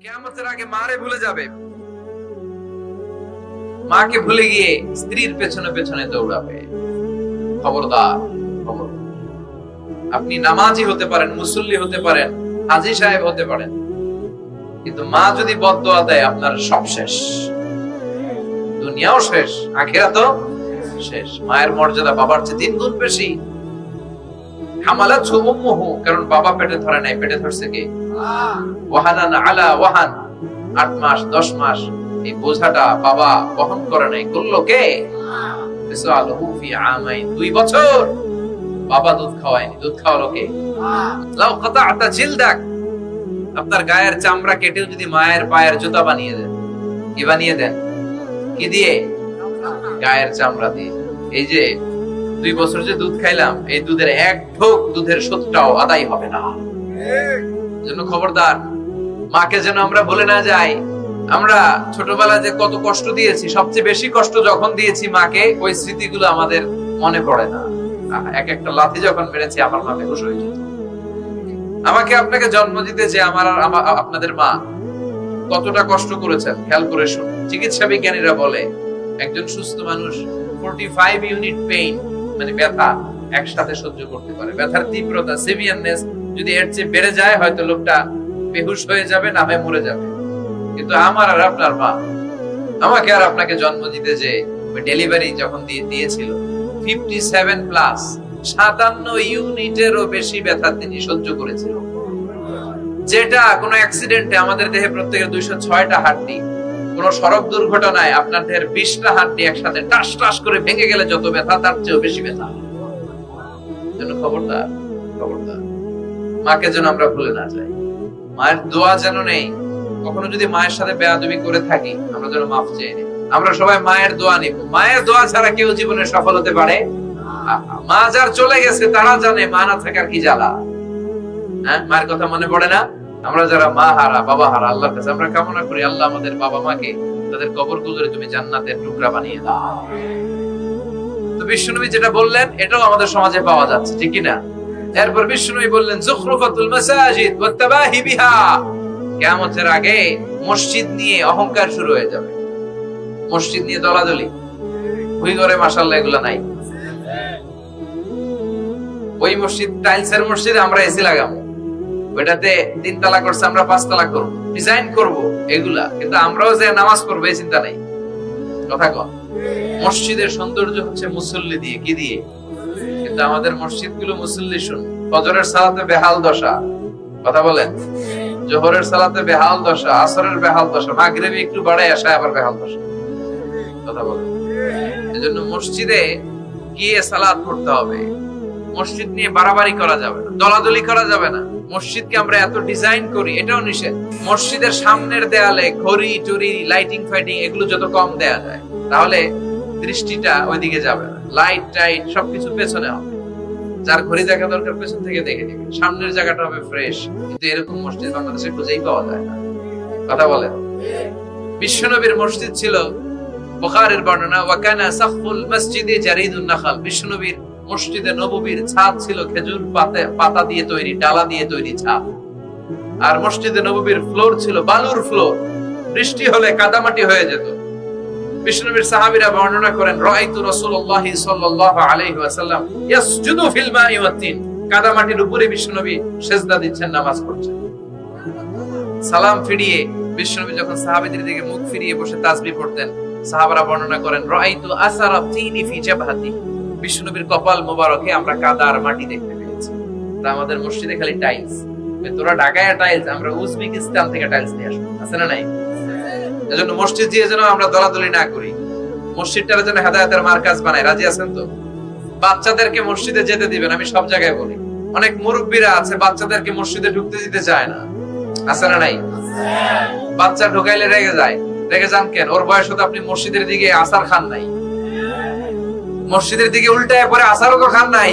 কেয়ামতের আগে মারে ভুলে যাবে। মাকে ভুলে গিয়ে স্ত্রীর পেছনে পেছনে দৌড়াবে। খবরদার, খবর। আপনি নামাজি হতে পারেন, মুসল্লি হতে পারেন, হাজি সাহেব হতে পারেন। কিন্তু মা যদি বদদোয়া দেয়, আপনার সব শেষ। দুনিয়াও শেষ আখেরা তো শেষ। মায়ের মর্যাদা বাবার চেয়ে তিন গুণ বেশি। হামালা ছুমুহ, কারণ বাবা পেটে ধরে নাই, পেটে ধরছে কে? ওয়াহানান আলা ওয়াহান, আট মাস, দশ মাস, এই বোঝাটা বাবা বহন করে নাই। করল কে? দুই বছর। বাবা দুধ খাওয়ায়নি, দুধ খাওয়ালো কে? লাউ কাতাআতা জিলদাক, আপনার গায়ের চামড়া কেটেও যদি মায়ের পায়ের জুতা বানিয়ে দেন, কি বানিয়ে দেন? কি দিয়ে? গায়ের চামড়া দিয়ে। এই যে দুই বছর যে দুধ খাইলাম, এই দুধের এক ঢোক দুধের সত্যটাও আদায় হবে না। জন্য খবরদার, মাকে যেন আমরা বলে না যাই, আমরা ছোটবেলায় যে কত কষ্ট দিয়েছি, সবচেয়ে বেশি কষ্ট যখন দিয়েছি মাকে, ওই স্মৃতিগুলো আমাদের মনে পড়ে না। এক একটা লাথি যখন মেরেছি, আমার মা বেহুশ হয়ে যেত। আমাকে আপনাকে জন্ম দিতে যে আমার আপনাদের মা কতটা কষ্ট করেছেন, খেয়াল করে শুনুন। চিকিৎসা বিজ্ঞানীরা বলে, একজন সুস্থ মানুষ ফোর্টি ইউনিট পেইন মানে ব্যথা একসাথে সহ্য করতে পারে। ব্যথার তীব্রতা সিভিয়ারনেস যদি এর চেয়ে বেড়ে যায়, হয়তো লোকটা বেহুশ হয়ে যাবে না হয়ে মরে যাবে। কিন্তু আমার আর আপনার মা, আমাকে আর আপনাকে জন্ম দিতে যে ডেলিভারি যখন দিয়ে দিয়েছিল ফিফটি সেভেন প্লাস সাতান্ন ইউনিটেরও বেশি ব্যথা তিনি সহ্য করেছিল। যেটা কোনো অ্যাক্সিডেন্টে আমাদের দেহে প্রত্যেকের দুইশো ছয়টা হাড্ডি কোন সড়ক দুর্ঘটনায় আপনার দেহের বিশটা হাড্ডি একসাথে টাস টাস করে ভেঙে গেলে যত ব্যথা, তার চেয়েও বেশি ব্যথা। খবরদার খবরদার। মাকে যেন আমরা ভুলে না যাই। মায়ের দোয়া যেন নেই। কখনো যদি মায়ের সাথে বেয়াদবি করে থাকি, আমরা যেন মাফ চেয়ে নিই। আমরা সবাই মায়ের দোয়া নিব। মায়ের দোয়া ছাড়া কেউ জীবনে সফল হতে পারে? মা যার চলে গেছে, তারা জানে, মা না থাকার কি জ্বালা? হ্যাঁ মায়ের কথা মনে পড়ে না? আমরা যারা মা হারা, বাবা হারা, আল্লাহর কাছে আমরা কামনা করি, আল্লাহ আমাদের বাবা মাকে তাদের কবর গুজরে তুমি জান্নাতের টুকরা বানিয়ে দাও। তো বিশ্বনবী যেটা বললেন, এটাও আমাদের সমাজে পাওয়া যাচ্ছে, ঠিক কি না এরপর বিশ্বনবী বললেন জুখরুফাতুল মাসাজিদ ওয়াত্তাবাহি বিহা। কিয়ামতের আগে মসজিদ নিয়ে অহংকার শুরু হয়ে যাবে। মসজিদ নিয়ে দলাদলি। ভুই ঘরে মাশাআল্লাহ এগুলা নাই। ওই মসজিদ, টাইলসের মসজিদে আমরা এসি লাগাবো। ওইটাতে তিন তালা করছে, আমরা পাঁচ তালা করব। ডিজাইন করব এগুলা, কিন্তু আমরাও যে নামাজ পড়ব, এই চিন্তা নাই। কথা কন। মসজিদের সৌন্দর্য হচ্ছে মুসল্লি দিয়ে, কি দিয়ে? কিন্তু আমাদের মসজিদগুলো মুসল্লি শুন, ফজরের সালাতে বেহাল দশা। কথা বলেন? জোহরের সালাতে বেহাল দশা, আসরের বেহাল দশা, মাগরিবে একটু বাড়ায় আসা, আবার বেহাল দশা। কথা বলেন। এজন্য মসজিদে গিয়ে সালাত পড়তে হবে। মসজিদ নিয়ে বাড়াবাড়ি করা যাবে না, দলাদলি করা যাবে না। মসজিদকে আমরা এত ডিজাইন করি, এটাও নিষেধ। মসজিদের সামনের দেয়ালে ঘড়ি টড়ি লাইটিং ফাইটিং এগুলো যত কম দেয়া যায়, তাহলে দৃষ্টিটা ওইদিকে যাবে না। লাইট টাইট সবকিছু পেছনে হবে। যার ঘড়ি দেখা দরকার পেছন থেকে দেখে নিবে। সামনের জায়গাটা হবে ফ্রেশ কিন্তু এরকম মসজিদ বাংলাদেশে খুঁজেই পাওয়া যায় না। কথা বলেন। বিশ্বনবীর মসজিদ ছিল বুখারীর বর্ণনা ওয়াকানা সাফুল মসজিদে জারিদুন নাখাল। বিশ্বনবীর মসজিদে নববীর ছাদ ছিল খেজুর পাতা দিয়ে তৈরি, ডালা দিয়ে তৈরি ছাদ। আর মসজিদে নববীর ফ্লোর ছিল বালুর ফ্লোর। বৃষ্টি হলে কাদামাটি হয়ে যেত। বিষ্ণুবীর বর্ণনা করেন রাআইতু রাসূলুল্লাহি সাল্লাল্লাহু আলাইহি ওয়াসাল্লাম ইয়াসজুদু ফিল মাই কাদামাটির উপরে সেজদা দিচ্ছেন, নামাজ পড়ছেন। সালাম ফিরিয়ে বিষ্ণুনবী যখন সাহাবীদের দিকে মুখ ফিরিয়ে বসে তাসবিহ পড়তেন, সাহাবারা বর্ণনা করেন রাআইতু আসারা তিনি ফি জাবহাতি। বিষ্ণুনবীর কপাল মোবারকে আমরা কাদা আর মাটি দেখতে পেয়েছি। তা আমাদের মসজিদে খালি টাইলস তোরা ঢাকায় টাইলস আমরা উজবেকিস্তান থেকে টাইলস নিয়ে আসব। আছে না নাই? এজন্য মসজিদ দিয়ে যেন আমরা দলাদলি না করি। মসজিদটার যেন হেদায়তের মার্কাজ বানায় রাজি আছেন তো? বাচ্চাদেরকে মসজিদে যেতে দিবেন, আমি সব জায়গায় বলি। অনেক মুরব্বীরা আছে, বাচ্চাদেরকে মসজিদে ঢুকতে দিতে চায় না। আছে না নাই? বাচ্চা ঢুকাইলে রেগে যায়। রেগে যান কেন? ওর বয়স হতে আপনি মসজিদের দিকে আসার খান নাই। মসজিদের দিকে উল্টায় পরে আসারও খান নাই।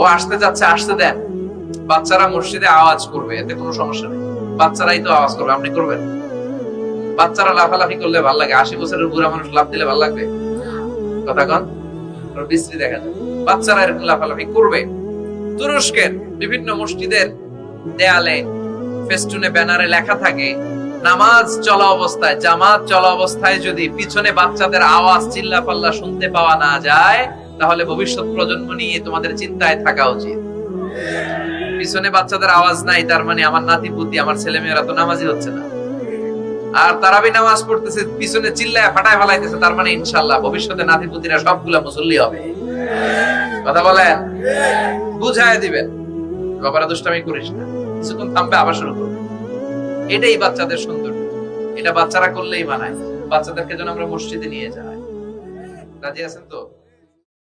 ও আসতে যাচ্ছে, আসতে দেন। বাচ্চারা মসজিদে আওয়াজ করবে, এতে কোনো সমস্যা নেই। বাচ্চারাই তো আওয়াজ করবে, আপনি করবেন। বাচ্চারা লাফালাফি করলে ভালো লাগে, আশি বছরের বুড়া মানুষ লাফ দিলে ভালো লাগবে। কথা কন বিশ্রী দেখা যায়। বাচ্চারা এরকম লাফালাফি করবে। তুরস্কের বিভিন্ন মসজিদের দেয়ালে, ফেস্টুনে, ব্যানারে লেখা থাকে নামাজ চলা অবস্থায়, জামাত চলা অবস্থায় যদি পিছনে বাচ্চাদের আওয়াজ চিল্লা পাল্লা শুনতে পাওয়া না যায়, তাহলে ভবিষ্যৎ প্রজন্ম নিয়ে তোমাদের চিন্তায় থাকা উচিত। পিছনে বাচ্চাদের আওয়াজ নাই, তার মানে আমার নাতি পুতি আমার ছেলে মেয়েরা তো নামাজি হচ্ছে না। আর তারাবি নামাজ পড়তেছে, পিছনে চিল্লায় ফাটায় ফালাইতেছে, তার মানে ইনশাল্লাহ ভবিষ্যতে নাতি পুতিরা সবগুলা মুসল্লি হবে। কথা বলেন? বুঝায় দিবেন। বাবারা দুষ্টামি করিস না। কিছুক্ষণ থামবে, আবার শুরু করবে। এটাই বাচ্চাদের সৌন্দর্য। এটা বাচ্চারা করলেই বানায় বাচ্চাদেরকে যেন আমরা মসজিদে নিয়ে যাই। রাজি আছেন তো?